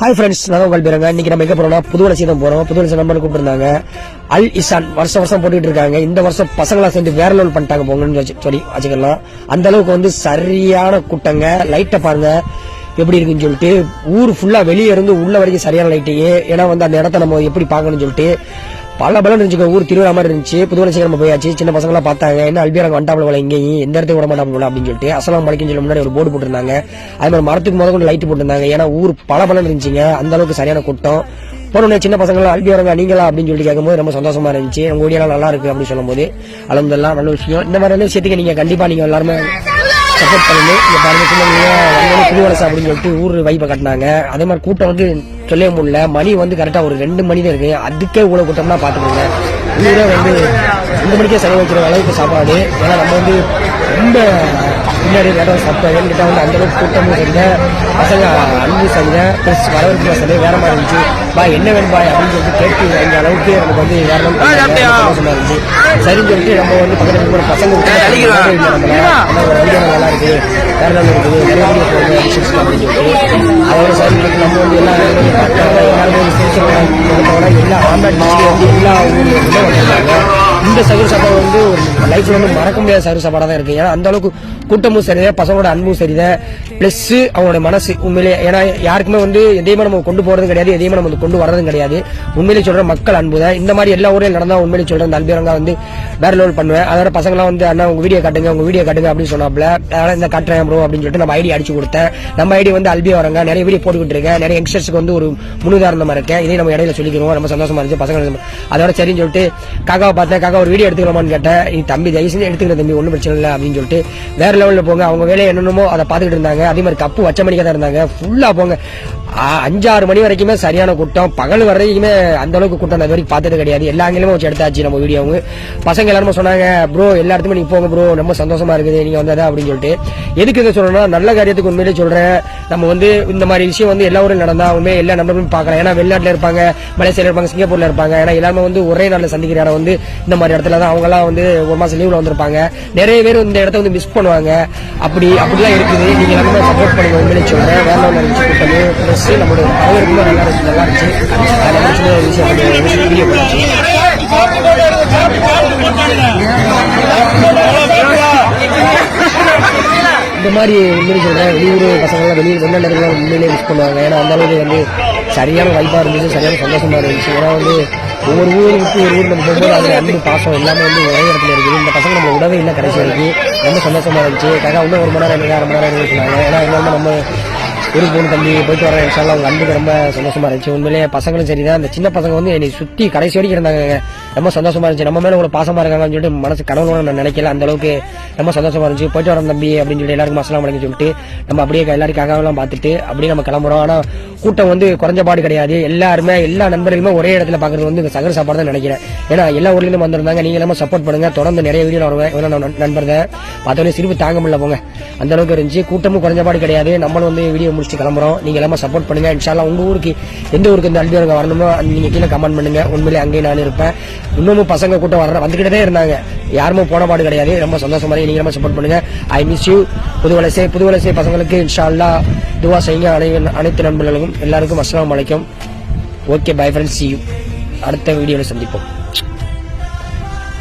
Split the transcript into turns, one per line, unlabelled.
Hi friends நான் உங்கள் பேருங்க. இன்னைக்கு நம்ம எங்கே போகிறோம்னா புது வளர்ச்சி போகிறோம் புது வளர்ச்சி நம்பர் கூப்பிட்டுருந்தாங்க. அல் இசான் வருஷம் வருஷம் போட்டுட்டு இருக்காங்க. இந்த வருஷம் பசங்களா சேர்ந்து வேற லெவல் பண்ணிட்டாங்க போங்கன்னு சொல்லி வச்சுக்கலாம். அந்த அளவுக்கு வந்து சரியான கூட்டங்க. லைட்டை பாருங்க. எப்படி இருக்குன்னு சொல்லிட்டு ஊர் ஃபுல்லாக வெளியே இருந்து உள்ள வரைக்கும் சரியான லைட்டையே ஏன்னா வந்து அந்த இடத்த நம்ம எப்படி பார்க்கணும்னு சொல்லிட்டு பல பலம் இருந்துச்சு ஊர் திருவிழா மாதிரி இருந்துச்சு. புது போயாச்சு. சின்ன பசங்களாம் பார்த்தாங்க. என்ன அல்பியாரங்க வந்துட்டாப்ல போல இங்கேயும் எந்த இடத்துக்கு விட மாட்டாங்க அப்படின்னு சொல்லிட்டு அசலாம் மலைக்குன்னு சொல்லி முன்னாடி ஒரு போர்டு போட்டிருந்தாங்க. அது மாதிரி மரத்துக்கு முதல் கொண்டு லைட் போட்டிருந்தாங்க. ஏன்னா ஊர் பல பலம் இருந்துச்சுங்க. அந்த அளவுக்கு சரியான கூட்டம். போனோடனே சின்ன பசங்களா அல்பியாரங்க நீங்களா? அப்படின்னு சொல்லி கேட்கும்போது ரொம்ப சந்தோஷமா இருந்துச்சு. உங்க வீடியோலாம் நல்லா இருக்கு அப்படின்னு சொல்லும்போது அலமதுல்லாம் நல்ல விஷயம். இந்த மாதிரி விஷயத்துக்கு நீங்க கண்டிப்பா நீங்க எல்லாருமே சப்போர்ட் பண்ணணும். இந்த பாருங்க வந்தோடனே அப்படின்னு சொல்லிட்டு ஊர் வைப்பை கட்டினாங்க. அதே மாதிரி கூட்டம் வந்து சொல்லவே முடியல. மணி வந்து கரெக்டா ஒரு ரெண்டு மணி தான் இருக்கு. அதுக்கே இவ்வளவு கூட்டம்னா பாத்துக்கோங்க. ஊரே வந்து ரெண்டு மணிக்கே செலவு வைக்கிற அளவுக்கு சாப்பாடு. ஏன்னா நம்ம வந்து ரொம்ப பின்னாடி இடம் சாப்பிட்டோம். ஏன்னு வந்து அந்த அளவுக்கு கூட்டமும் சரிங்க பசங்க அன்பு சரிங்க ப்ளஸ் வரவேற்பு சரி வேற மாதிரி இருந்துச்சு. பா என்ன வேணும் பாய் அப்படின்னு சொல்லிட்டு கேட்டு வாங்கிய அளவுக்கு நமக்கு வந்து வேற மாதிரி சந்தோஷமா இருந்துச்சு. சரின்னு சொல்லிட்டு நம்ம வந்து பக்கத்துல பசங்க ஒரு வீடியோ நல்லா இருக்கு. வேற நல்லா இருக்குது நிறைய விஷயம்ஸ் அப்படின்னு சொல்லிட்டு அதோட சரி நம்ம வந்து எல்லா இடங்களையும் பார்த்தாங்க எல்லாருமே எல்லா வந்து எல்லா வந்திருந்தாங்க இந்த சர்வீஸ் சாப்பாடு வந்து ஒரு லைஃப்ல வந்து மறக்க முடியாத சர்வீஸ் சாப்பாடா தான் இருக்கு. ஏன்னா அந்த அளவுக்கு கூட்டமும் சரிதான் பசங்களோட அன்பும் சரிதான். பிளஸ் அவங்களோட மனசு உண்மையிலே ஏன்னா யாருக்குமே வந்து எதையுமே நம்ம கொண்டு போறதும் கிடையாது எதையுமே நம்ம கொண்டு வர்றதும் கிடையாது. உண்மையிலே சொல்ற மக்கள் அன்பு தான். இந்த மாதிரி எல்லா ஊரையும் நடந்தா உண்மையிலே சொல்ற அந்த அல்பியரங்கா வந்து வேற லெவல் பண்ணுவேன். அதோட பசங்களாம் வந்து அண்ணா உங்க வீடியோ காட்டுங்க உங்க வீடியோ காட்டுங்க அப்படின்னு சொன்னாப்ல அதனால இந்த காட்டுறேன் ப்ரோ அப்படின்னு சொல்லிட்டு நம்ம ஐடி அடிச்சு கொடுத்தேன். நம்ம ஐடி வந்து அல்பியா வரங்க நிறைய வீடியோ போட்டுக்கிட்டு இருக்கேன். நிறைய யங்ஸ்டர்ஸ்க்கு வந்து ஒரு முன்னுதாரணமா இருக்கேன். இதையும் நம்ம இடையில சொல்லிக்கிறோம். ரொம்ப சந்தோஷமா இருந்துச்சு. பசங்க அதோட சரின்னு சொல்லிட்டு காக்காவை பார்த்தேன். காக்கா ஒரு வீடியோ எடுத்துக்கலாமான்னு கேட்டேன். நீ தம்பி தயவு செஞ்சு எடுத்துக்கிற தம்பி ஒன்றும் பிரச்சனை இல்லை அப்படின்னு சொல்லிட்டு வேற லெவலில் போங்க. அவங்க வேலையை என்னென்னமோ அதை பார்த்துக்கிட்டு இருந்தாங்க. அதே மாதிரி கப்பு வச்ச மணிக்காக தான் இருந்தாங்க. ஃபுல்லாக போங்க. அஞ்சாறு மணி வரைக்குமே சரியான கூட்டம். பகல் வரைக்குமே அந்த அளவுக்கு கூட்டம் அந்த வரைக்கும் பார்த்தது கிடையாது. எல்லா ஆங்கிலமும் வச்சு எடுத்தாச்சு நம்ம வீடியோவும் பசங்க எல்லாருமே சொன்னாங்க ப்ரோ எல்லா இடத்துமே நீங்க போங்க ப்ரோ ரொம்ப சந்தோஷமா இருக்குது நீங்க வந்ததா? அப்படின்னு சொல்லிட்டு. எதுக்கு இதை சொல்லணும்னா நல்ல காரியத்துக்கு உண்மையிலே சொல்றேன். நம்ம வந்து இந்த மாதிரி விஷயம் வந்து எல்லா ஊரில் நடந்தா உண்மையே எல்லா நண்பர்களும் பார்க்கலாம். ஏன்னா வெளிநாட்டில் இருப்பாங்க மலேசியில் இருப்பாங்க சிங்கப்பூர்ல இருப்பாங்க. ஏன்னா எல்லாருமே வந்து ஒரே நாளில் சந்திக்கிற இடம் வந்து இந்த மாதிரி இடத்துல தான். அவங்க எல்லாம் வந்து ஒரு மாசம் லீவ்ல வந்திருப்பாங்க. நிறைய பேர் இந்த இடத்த வந்து மிஸ் பண்ணுவாங்க. அப்படி அப்படிலாம் இருக்குது. நீங்க எல்லாருமே சப்போர்ட் பண்ணுங்க உண்மையிலே சொல்றேன். வேற லெவலில் இருந்துச்சு நம்மளோட ப்ளஸ் ரொம்ப நல்லா இருந்துச்சு நல்லா இருந்துச்சு அதனால சின்ன ஒரு விஷயம் வீடியோ இந்த மாதிரி உண்மையிலே சொல்கிறேன் வெளியூர் பசங்களாம் வெளியூர் வெள்ள இருக்கிறவங்க உண்மையிலே மிஸ் பண்ணுவாங்க. ஏன்னா அந்த அளவுக்கு வந்து சரியான வாய்ப்பாக இருந்துச்சு சரியான சந்தோஷமாக இருந்துச்சு. ஏன்னா வந்து ஒவ்வொரு ஊருக்கு விட்டு ஒரு ஊர் நம்ம போகும்போது அதில் அன்பு பாசம் எல்லாமே வந்து ஒரே இடத்துல இருக்குது. இந்த பசங்க நம்ம உடவே இல்லை கடைசி வரைக்கும். ரொம்ப சந்தோஷமாக இருந்துச்சு. காக்கா இன்னும் ஒரு மணி நேரம் ரெண்டு அரை மணி நேரம் இருந்தாங்க ஏன்னா எல்லாமே நம்ம ஒரு தம்பி போயிட்டு வரேன். இன்ஷால்லா உங்கள் அன்புக்கு ரொம்ப சந்தோஷமா இருந்துச்சு. உண்மையிலேயே பசங்களும் சரி தான் அந்த சின்ன பசங்க வந்து என்னை சுற்றி கடைசி வரைக்கும் இருந்தாங்க ரொம்ப சந்தோஷமா இருந்துச்சு. நம்ம மேலே ஒரு பாசமாக இருக்காங்கன்னு சொல்லிட்டு மனசு கடவுளோட நான் நினைக்கல. அந்த அளவுக்கு ரொம்ப சந்தோஷமா இருந்துச்சு. போயிட்டு வரேன் தம்பி அப்படின்னு சொல்லி எல்லாருக்கும் அஸ்லாம் வலைக்கும் சொல்லிட்டு நம்ம அப்படியே எல்லாரும் காக்காவெல்லாம் பார்த்துட்டு அப்படியே நம்ம கிளம்புறோம். ஆனால் கூட்டம் வந்து குறைஞ்ச பாடு கிடையாது. எல்லாருமே எல்லா நண்பர்களுமே ஒரே இடத்துல பார்க்குறது வந்து இந்த சகர சாப்பாடு தான் நினைக்கிறேன். ஏன்னா எல்லா ஊர்லேருந்து வந்திருந்தாங்க. நீங்கள் எல்லாமே சப்போர்ட் பண்ணுங்க. தொடர்ந்து நிறைய வீடியோ வருவேன். ஏன்னா நான் நண்பர் பார்த்தோன்னே சிரிப்பு தாங்க முடியல போங்க. அந்த அளவுக்கு இருந்துச்சு. கூட்டமும் குறைஞ்ச பாடு கிடையாது. நம்மளும் வந்து வீடியோ முடிச்சுட்டு கிளம்புறோம். நீங்க எல்லாமே சப்போர்ட் பண்ணுங்க. இன்ஷால்லா உங்க ஊருக்கு எந்த ஊருக்கு இந்த அல்பியரங்க வரணுமோ நீங்க கீழே கமெண்ட் பண்ணுங்க. உண்மையிலே அங்கேயே நான் இருப்பேன். இன்னமும் பசங்க கூட்டம் வர வந்துகிட்டே இருந்தாங்க. யாருமே போன பாடு கிடையாது. ரொம்ப சந்தோஷமா நீங்க ரொம்ப சப்போர்ட் பண்ணுங்க. ஐ மிஸ் யூ புது வலசை புது வலசை பசங்களுக்கு இன்ஷால்லா துவா செய்யுங்க. அனை- அனைத்து நண்பர்களுக்கும் எல்லாருக்கும் அஸ்லாம் வலைக்கும் ஓகே பை ஃப்ரெண்ட்ஸ் யூ அடுத்த வீடியோவில் சந்திப்போம்.